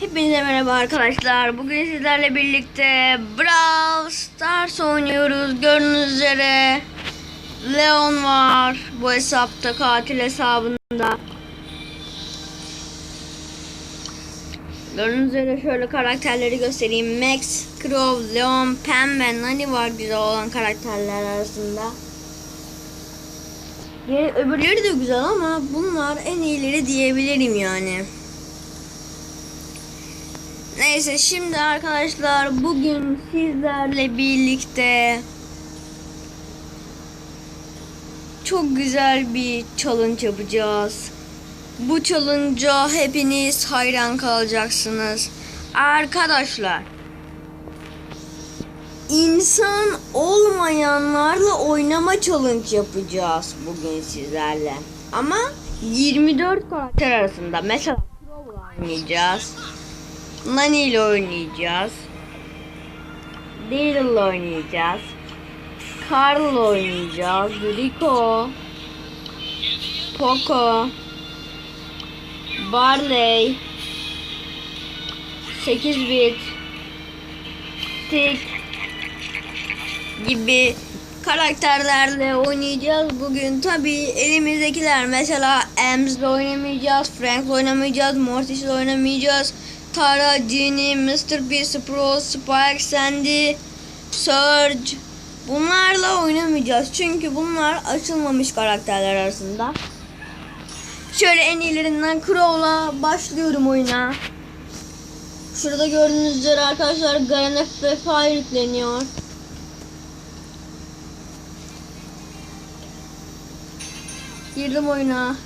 Hepinize merhaba arkadaşlar. Bugün sizlerle birlikte Brawl Stars oynuyoruz. Gördüğünüz üzere Leon var bu hesapta katil hesabında. Gördüğünüz üzere şöyle karakterleri göstereyim. Max, Crow, Leon, Pam ve Nani var güzel olan karakterler arasında. Diğer- öbürleri de güzel ama bunlar en iyileri diyebilirim yani. Neyse şimdi arkadaşlar bugün sizlerle birlikte çok güzel bir challenge yapacağız. Bu challenge'a hepiniz hayran kalacaksınız. Arkadaşlar insan olmayanlarla oynama challenge yapacağız bugün sizlerle. Ama 24 karakter arasında mesela oynayacağız. Nani ile oynayacağız. Daryl'la oynayacağız. Carl'la oynayacağız. Rico. Poco. Barley. 8 bit. Tick. Gibi karakterlerle oynayacağız bugün. Tabi elimizdekiler mesela Ems'le oynamayacağız, Frank'la oynamayacağız, Mortis'le oynamayacağız. Tara, Ginny, Mr. P, Pro, Spike, Sandy, Surge. Bunlarla oynamayacağız. Çünkü bunlar açılmamış karakterler arasında. Şöyle en iyilerinden Crow'la başlıyorum oyuna. Şurada gördüğünüz üzere arkadaşlar Garen F Fire yükleniyor. Girdim oyuna.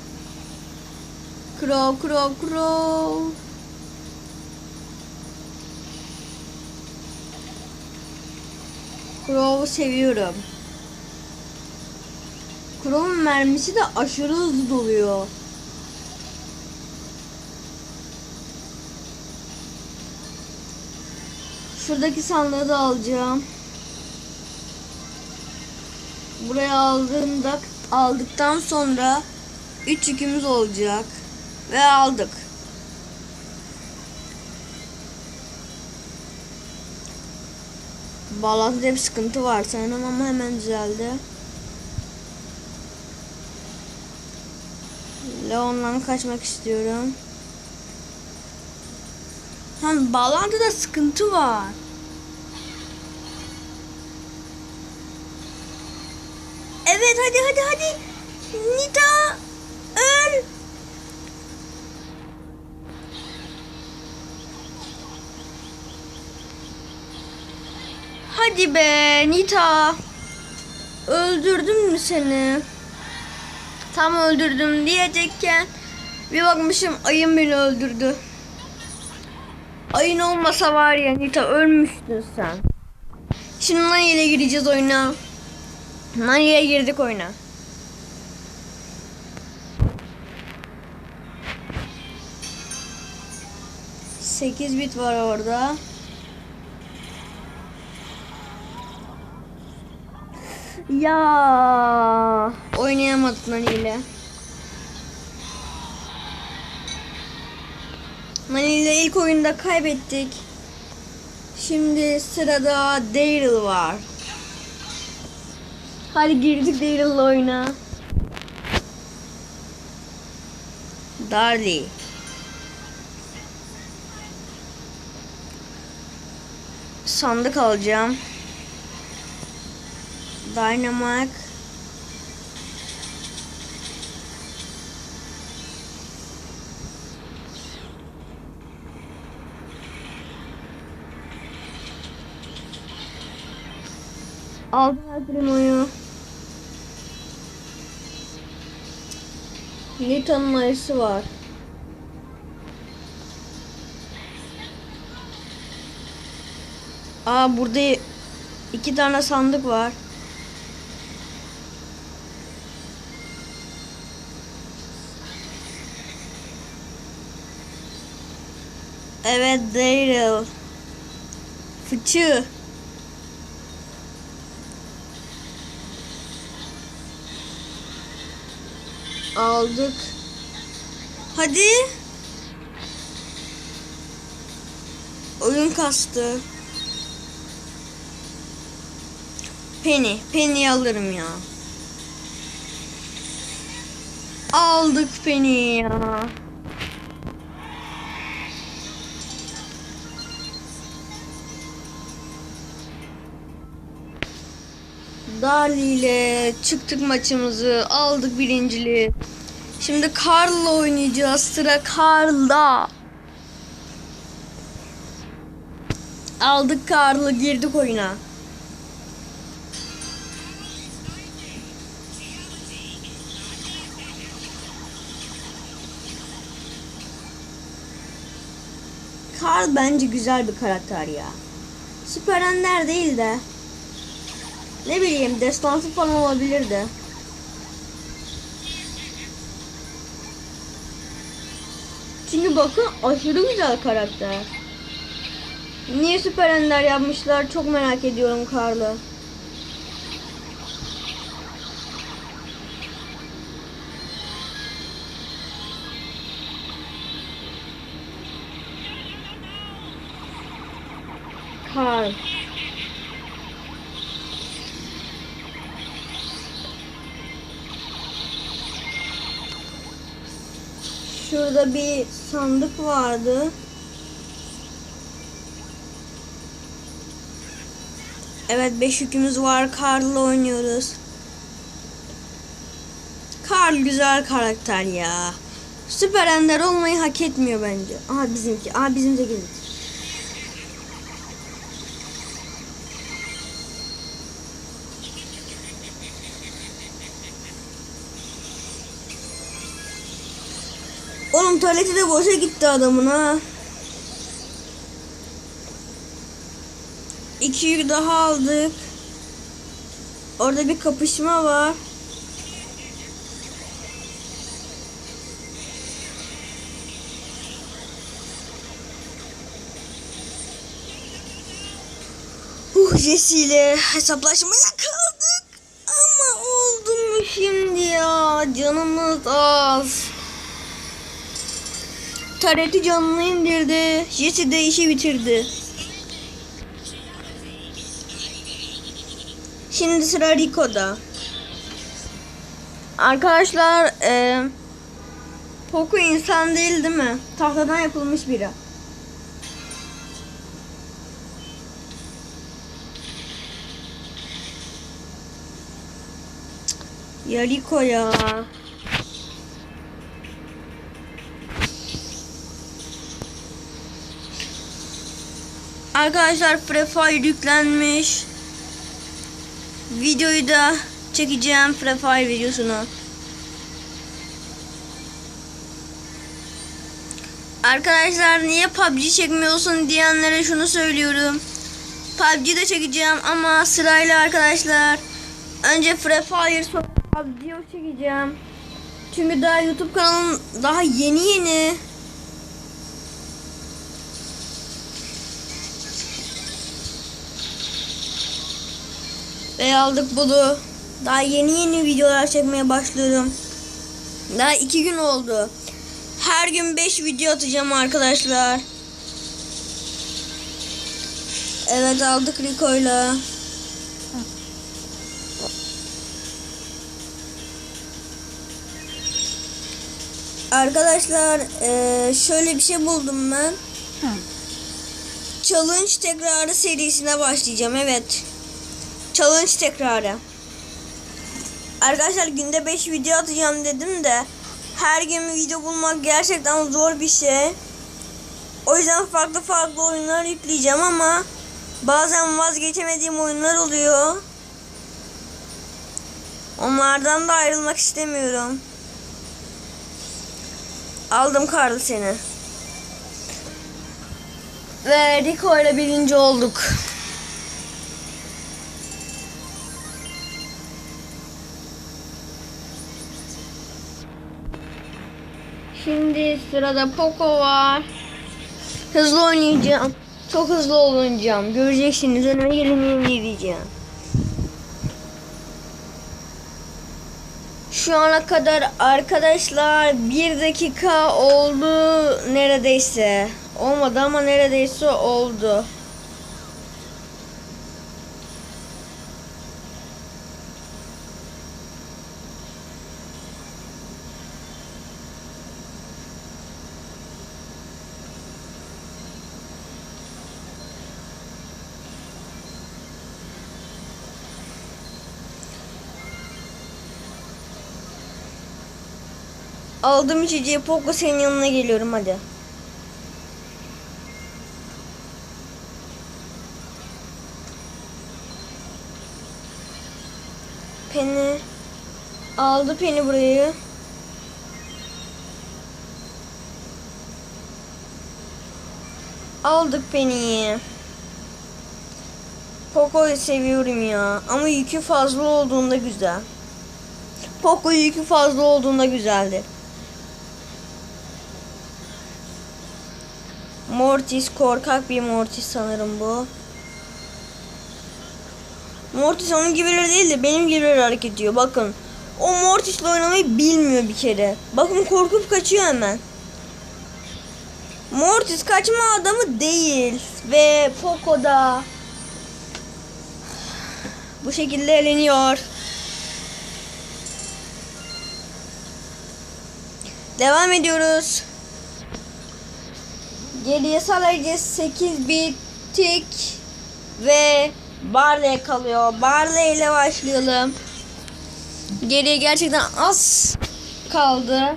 Crow, Crow, Crow. Crow'u seviyorum. Crow'un mermisi de aşırı hızlı doluyor. Şuradaki sandığı da alacağım. Buraya aldığımda aldıktan sonra 3 yükümüz olacak ve aldık. Bağlantıda bir sıkıntı var sanırım ama hemen düzeldi. Leon'dan kaçmak istiyorum. Hem bağlantıda sıkıntı var. Evet hadi hadi hadi. Nita Hadi be Nita. Öldürdüm mü seni? Tam öldürdüm diyecekken bir bakmışım ayın beni öldürdü. Ayın olmasa var ya Nita ölmüştün sen. Şimdi Nani ile gireceğiz oyuna. Nani ile girdik oyuna. Sekiz bit var orada. Ya oynayamadık Nani ile. Nani ile ilk oyunda kaybettik. Şimdi sırada Daryl var. Hadi girdik Daryl'la oyuna. Darly. Sandık alacağım. Dynamite. Aldım El Primo'yu. Newton'un ayısı var. Aa burada iki tane sandık var. Evet Daryl. Fıçı. Aldık. Hadi. oyun kastı. Penny. Penny'yi alırım ya. Aldık Penny'yi ya. Dali ile çıktık maçımızı aldık birinciliği. Şimdi Karl'la oynayacağız. Sıra Karl'da. Aldık Karl'ı girdik oyuna. Karl bence güzel bir karakter ya. Süper Ender değil de. Ne bileyim destansı falan olabilirdi. Çünkü bakın aşırı güzel karakter. Niye süper ender yapmışlar çok merak ediyorum Karlı. Karl. Şurada bir sandık vardı. Evet 5 yükümüz var. Karl'la oynuyoruz. Karl güzel karakter ya. Süper Ender olmayı hak etmiyor bence. Aha bizimki. Aha bizimce gelir. Tuvaleti de boşa gitti adamın ha. İki daha aldık. Orada bir kapışma var. Uh Jesse ile hesaplaşmaya kaldık. Ama oldu mu şimdi ya? Canımız az. Tareti canını indirdi. Jesse de işi bitirdi. Şimdi sıra Rico'da. Arkadaşlar e, Poco insan değil değil mi? Tahtadan yapılmış biri. Ya Rico ya. Arkadaşlar Free yüklenmiş. Videoyu da çekeceğim Free videosunu. Arkadaşlar niye PUBG çekmiyorsun diyenlere şunu söylüyorum. PUBG de çekeceğim ama sırayla arkadaşlar. Önce Free Fire sonra PUBG çekeceğim. Çünkü daha YouTube kanalım daha yeni yeni. Ve aldık bunu. Daha yeni yeni videolar çekmeye başlıyorum. Daha iki gün oldu. Her gün 5 video atacağım arkadaşlar. Evet aldık Rico'yla. Arkadaşlar eee, şöyle bir şey buldum ben. Challenge tekrarı serisine başlayacağım. Evet. Challenge tekrarı. Arkadaşlar günde 5 video atacağım dedim de her gün video bulmak gerçekten zor bir şey. O yüzden farklı farklı oyunlar yükleyeceğim ama bazen vazgeçemediğim oyunlar oluyor. Onlardan da ayrılmak istemiyorum. Aldım karlı seni. Ve Rico ile birinci olduk. Şimdi sırada Poco var. Hızlı oynayacağım. Çok hızlı oynayacağım. Göreceksiniz önüme geleni diyeceğim. Şu ana kadar arkadaşlar bir dakika oldu neredeyse. Olmadı ama neredeyse oldu. Aldım içeceği Poco senin yanına geliyorum hadi. Peni aldı peni burayı. Aldık peniyi. Poco'yu seviyorum ya. Ama yükü fazla olduğunda güzel. Poco yükü fazla olduğunda güzeldir. Mortis korkak bir Mortis sanırım bu. Mortis onun gibileri değil de benim gibileri hareket ediyor. Bakın. O Mortis'le oynamayı bilmiyor bir kere. Bakın korkup kaçıyor hemen. Mortis kaçma adamı değil. Ve Poco da bu şekilde eleniyor. Devam ediyoruz. Geriye sadece 8 bitik ve Barley kalıyor. Barley ile başlayalım. Geriye gerçekten az kaldı.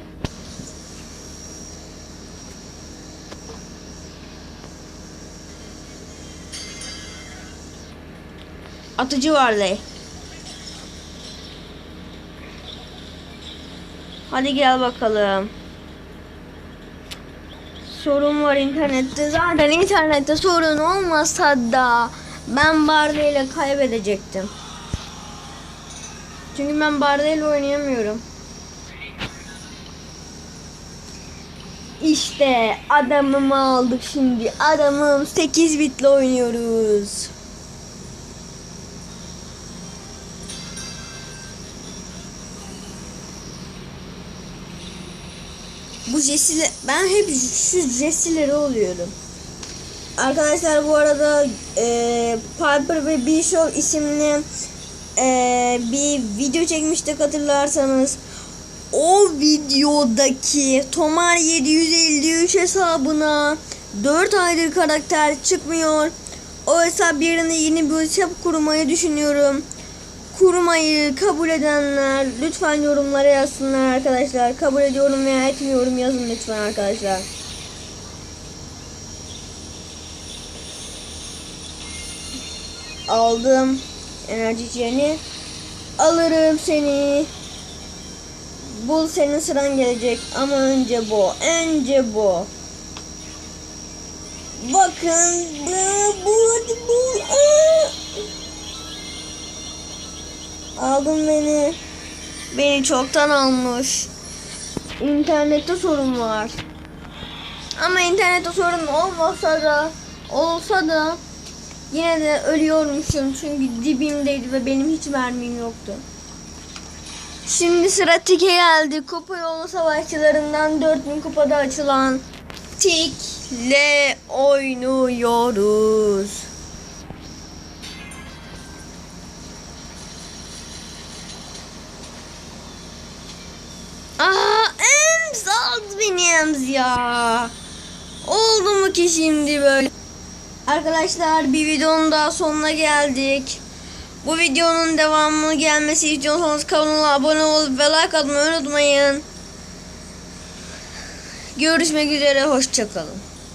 Atıcı Barley. Hadi gel bakalım. Sorun var internette. Zaten internette sorun olmasa da ben Barley ile kaybedecektim. Çünkü ben Barley ile oynayamıyorum. İşte adamımı aldık şimdi. Adamım 8 bitle oynuyoruz. Jesse'le ben hep şu Jesse'leri oluyorum. Arkadaşlar bu arada e, Piper ve Bishop isimli e, bir video çekmiştik hatırlarsanız. O videodaki Tomar 753 hesabına 4 aydır karakter çıkmıyor. O hesap yerine yeni bir hesap kurmayı düşünüyorum. Kurmayı kabul edenler lütfen yorumlara yazsınlar arkadaşlar. Kabul ediyorum veya etmiyorum yazın lütfen arkadaşlar. Aldım enerji içeceğini. Alırım seni. Bul senin sıran gelecek ama önce bu. Önce bu. Bakın bu bu bul. Aa! Aldın beni. Beni çoktan almış. İnternette sorun var. Ama internette sorun olmasa da olsa da yine de ölüyormuşum çünkü dibimdeydi ve benim hiç mermim yoktu. Şimdi sıra Tik'e geldi. Kupa yolu savaşçılarından 4000 kupada açılan Tik'le oynuyoruz. Ems ya. Oldu mu ki şimdi böyle? Arkadaşlar bir videonun daha sonuna geldik. Bu videonun devamını gelmesi istiyorsanız kanala abone olup ve like atmayı unutmayın. Görüşmek üzere, hoşçakalın.